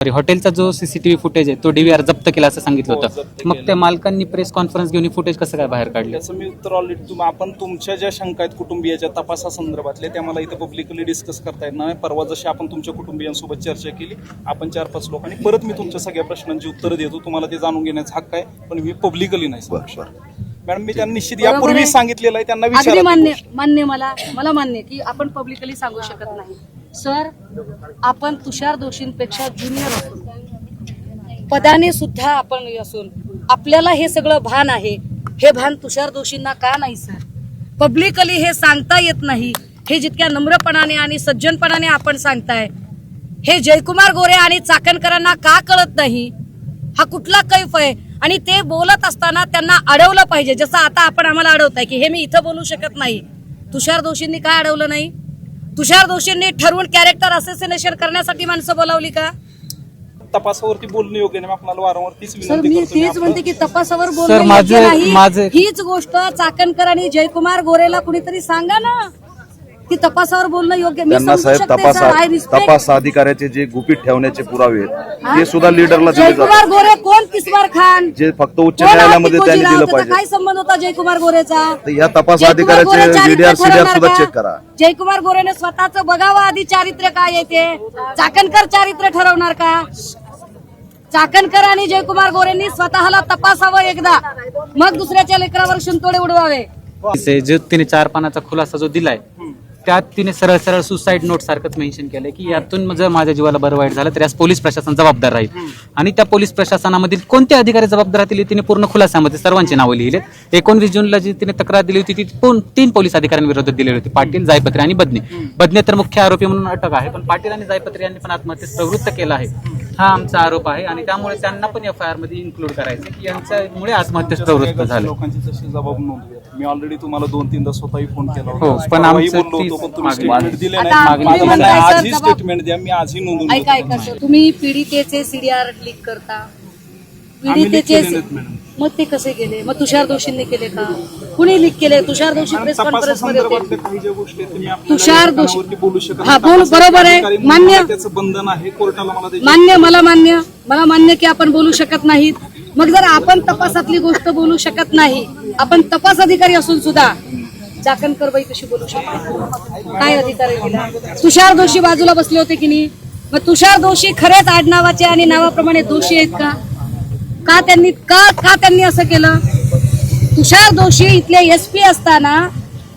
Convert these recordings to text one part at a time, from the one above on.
Sorry हॉटेलचा जो CCTV footage आहे तो डीव्हीआर जप्त केला असं सांगितलं हो, होतं मग. त्या मालकांनी प्रेस कॉन्फरन्स घेऊन फुटेज कसं काय बाहेर काढलं त्याचं मी उत्तर ऑलरेडी तुम आपण तुमच्या ज्या शंका आहेत कुटुंबियाच्या तपासासंदर्भातल्या त्या मला इथं पब्लिकली डिस्कस करता येत नाही परवा जशी आपण तुमच्या कुटुंबियांसोबत चर्चा केली आपण चार पाच लोकांनी परत मी तुमच्या सगळ्या प्रश्नांची उत्तरं देतो तुम्हाला ते जाणून घेण्याचा हक्क आहे पण मी पब्लिकली नाही सांगू शकत. मॅडम मी त्यांना निश्चित यापूर्वी. सांगितलेलं आहे त्यांना मान्य. मान्य मला मला मान्य की आपण पब्लिकली सांगू शकत नाही सर आपण तुषार दोषींपेक्षा ज्युनियर असून पदाने सुद्धा आपण असून आपल्याला हे सगळं भान आहे. हे भान तुषार दोषींना का नाही सर? पब्लिकली हे सांगता येत नाही. हे जितक्या नम्रपणाने आणि सज्जनपणाने आपण सांगताय हे जयकुमार गोरे आणि चाकणकरांना का कळत नाही? हा कुठला कैफ आहे? आणि ते बोलत असताना त्यांना अडवलं पाहिजे. जसं आता आपण आम्हाला अडवताय की हे मी इथं बोलू शकत नाही. तुषार दोषींनी का अडवलं नाही? तुषार दोषींनी ठरवून कॅरेक्टर असेसिनेशन करण्यासाठी माणसं बोलावली का? तपासावरती बोलणं योग्य नाही. आपल्याला वारंवार तीच सर विनंती मी करतो मी तेच म्हणते की तपासावर सर, बोलणं माझं- योग्य नाही. माझं- हीच गोष्ट चाकणकर आणि जयकुमार गोरेला कुणीतरी सांगा ना. की तपासावर बोलणं योग्य? मी त्यांना समजू साहेब शकते तपास तपास अधिकाऱ्याचे जे गुपित ठेवण्याचे पुरावे आहेत ते सुद्धा लिडरला दिले जयकुमार जातात गोरे कोण? किस्मार खान. जे फक्त उच्च कोण न्यायालयामध्ये त्यांनी दिलं होतं? तर काय पाहिजे संबंध होता जयकुमार गोरेचा? तर या तपास जयकुमार गोरे अधिकाऱ्याचे चारित्र्य व्हीडीआर सीडीआर ठरवणार सुद्धा का? चेक करा. जयकुमार गोरेने स्वतःच बघावं आधी चारित्र्य काय येते चाकणकर चारित्र्य ठरवणार का? चाकणकर आणि जयकुमार गोरेंनी स्वतःला तपासावं एकदा. मग दुसऱ्याच्या लेकरावर शिंतोडे उडवावे. से- जो तिने चार पानाचा खुलासा जो दिलाय त्यात तिने सरळ सरळ सुसाईड नोट सारखंच मेन्शन केलं की यातून जर माझ्या जीवाला बरं वाईट झालं तर यास पोलीस प्रशासन जबाबदार राहील. आणि त्या पोलीस प्रशासनामधील कोणते अधिकारी जबाबदार राहतील तिने पूर्ण खुलासामध्ये सर्वांची नावं लिहिलेत. एकोणवीस जूनला जी तिने तक्रार दिली होती ती तीन पोलीस अधिकाऱ्यांविरोधात दिलेली होती पाटील जायपत्रे आणि बदने. बदने तर मुख्य आरोपी म्हणून अटक आहे पण पाटील आणि जायपत्रे यांनी पण आत्महत्येस प्रवृत्त केला आहे. हा आमचा आरोप आहे आणि त्यामुळे त्यांना पण एफ आय आरमध्ये इन्क्लूड करायचं की यांच्यामुळे आत्महत्येस प्रवृत्त झालं. लोकांची जबाब नोंदली मी ऑलरेडी तुम्हाला दोन तीनदा स्वतःही फोन केला हो, होता पण आमचं बोललो होतो पण तुम्ही. स्टेटमेंट दिले आता नाही मागणी माझं म्हणणं आहे, म्हणताय, आजही जबाब- स्टेटमेंट द्या मी आजही नोंदवून ऐका घेतो. ऐका सर तुम्ही पीडितेचे सीडीआर लीक करता आम्ही leak पीडितेचे केलेले आहेत, मॅडम. मग ते कसे केले मग तुषार दोषींनी केले का कुणी लीक केले तुषार दोषी प्रेस कॉन्फरन्समध्ये होते तपासासंदर्भातल्या काही ज्या गोष्टी आहेत, तुम्ही आपल्या तुषार दोषी- कानावरती बोलू शकत हा, नाही. बोल- तपासाचे बरोबर आहे. अधिकारी म्हणून मान्य. मला त्याचं बंधन आहे कोर्टाला मला त्याची- मान्य मला मान्य मला मान्य की आपण बोलू शकत नाहीत मग जर आपण तपासातली गोष्ट बोलू शकत नाही आपण तपास अधिकारी असून सुद्धा चाकणकर बाई कशी बोलू शकतो? काय अधिकार दिला तुषार दोषी बाजूला बसले होते की नाही? मग तुषार दोषी खरेच आडनावाचे आणि नावाप्रमाणे दोषी आहेत का? का त्यांनी का का त्यांनी असं केलं? तुषार दोषी इथले एस असताना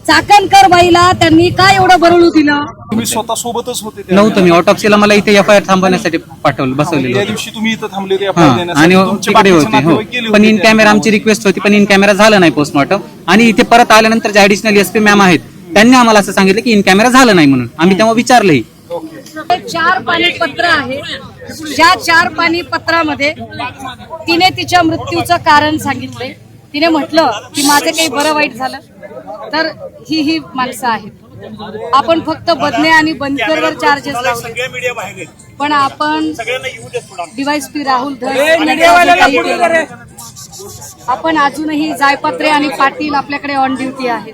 चाकणकर बाईला त्यांनी का एवढं बरळू दिलं? तुम्ही स्वतः सोबतच होते. नव्हतं मी. ऑटोप्सीला मला इथे एफ आय आर थांबवण्यासाठी पाठवलं बसवलेलं त्या होतं. दिवशी तुम्ही इथं थांबले होते हा, देण्यासाठी. आणि तुमचे तिकडे बाकीचे होते हो. नातेवाईक गेले पण होते इन कॅमेरा आमची. रिक्वेस्ट होती पण इन कॅमेरा झालं नाही पोस्टमॉर्टम आणि इथे परत आल्यानंतर जे ऍडिशनल एसपी मॅम आहेत त्यांनी आम्हाला असं सांगितलं की इन कॅमेरा झालं नाही म्हणून. आम्ही तेव्हा विचारलंही. हे चार पाणी पत्र आहे. ज्या चार पाणी पत्रामध्ये तिने तिच्या मृत्यूचं कारण सांगितले तिने म्हटलं की माझं काही बरं वाईट झालं. तर ही ही माणसं आहेत. आपण फक्त बदने आणि बनकरवर चार्जेस लावले. पण आपण डिवाइस पी राहुल धर. आपण अजूनही जायपत्रे आणि पाटील आपल्याकडे ऑन ड्युटी आहेत.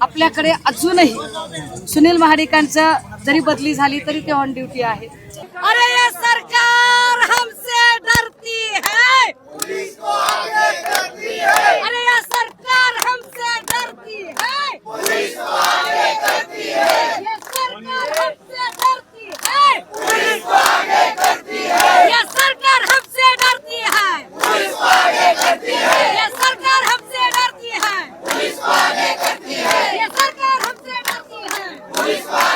आपल्याकडे अजूनही सुनील महाडिकांचं जरी बदली झाली तरी ते ऑन ड्युटी आहेत. अरे ये सरकार हमसे डरती है. अरे ये सरकार हमसे डरती है ये सरकार हमसे डरती है ये सरकार हमसे डरती है ये सरकार हमसे डरती है ये सरकार हमसे डरती